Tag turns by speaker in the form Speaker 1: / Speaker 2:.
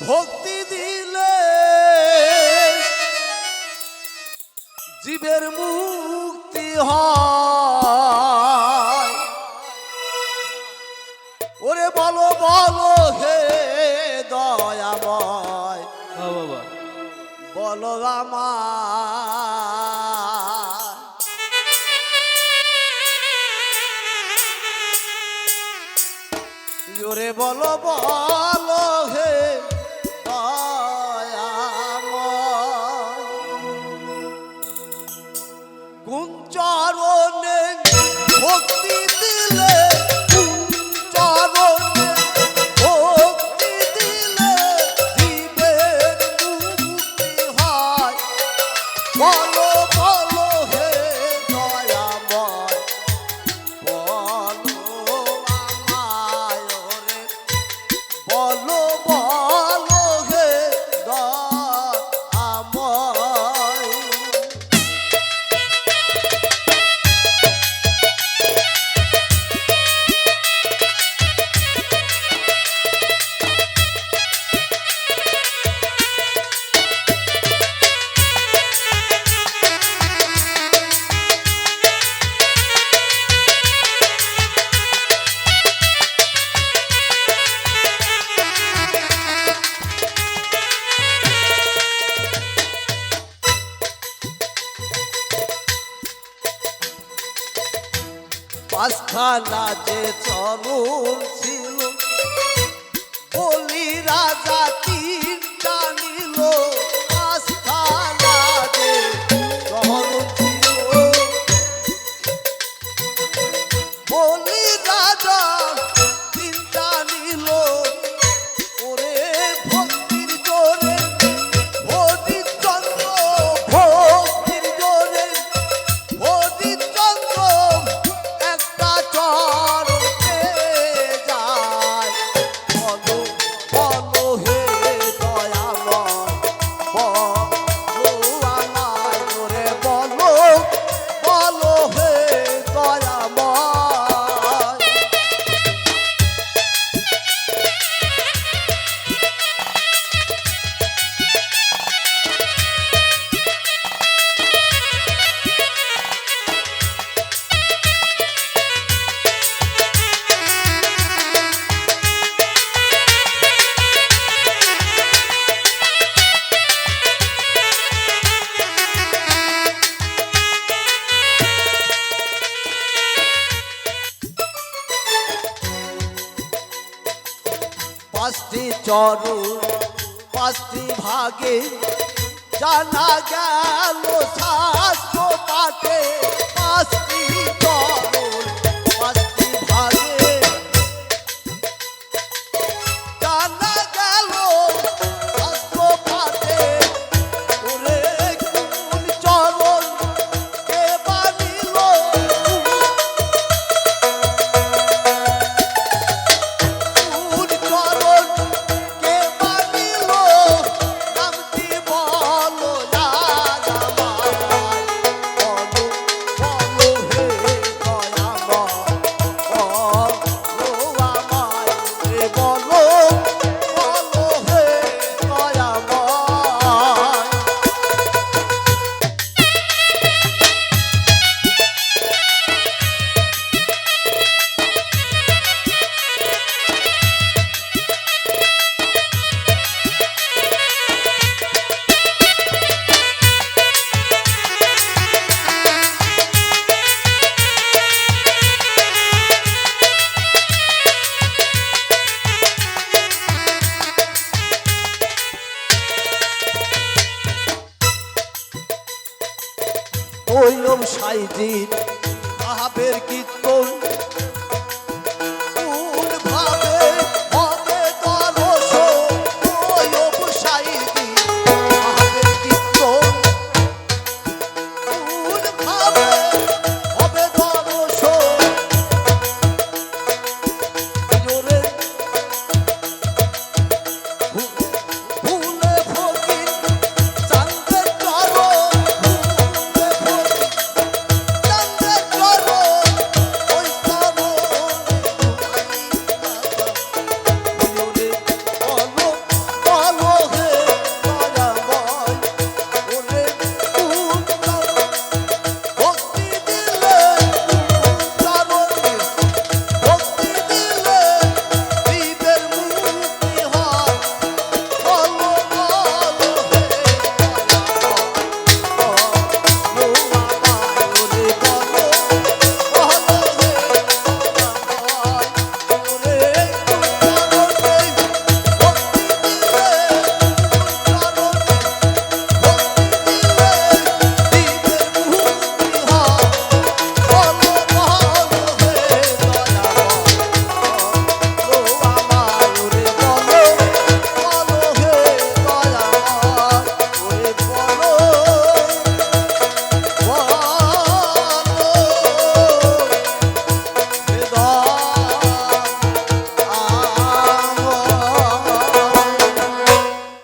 Speaker 1: ভক্তি দিলে জীবের মুক্তি হয়। ওরে বলো বলো হে দয়াময়
Speaker 2: বাবা।
Speaker 1: বলো আমার ওরে বলো বলো কোন চরণে ভক্তি দিলে কোন চরণে ভক্তি দিলে জীবের মুক্তি হয়। পাঁচখানা যে চরণ ছিল বলি রাজা তিনটা নিল পাঁচখানা যে চরণ চরণ পাঁচটি ভাগে জানা গেল শাস্ত্র পাঠে পাঁচটি ওই ওম সাইজিৎ আহাবের কীর্তন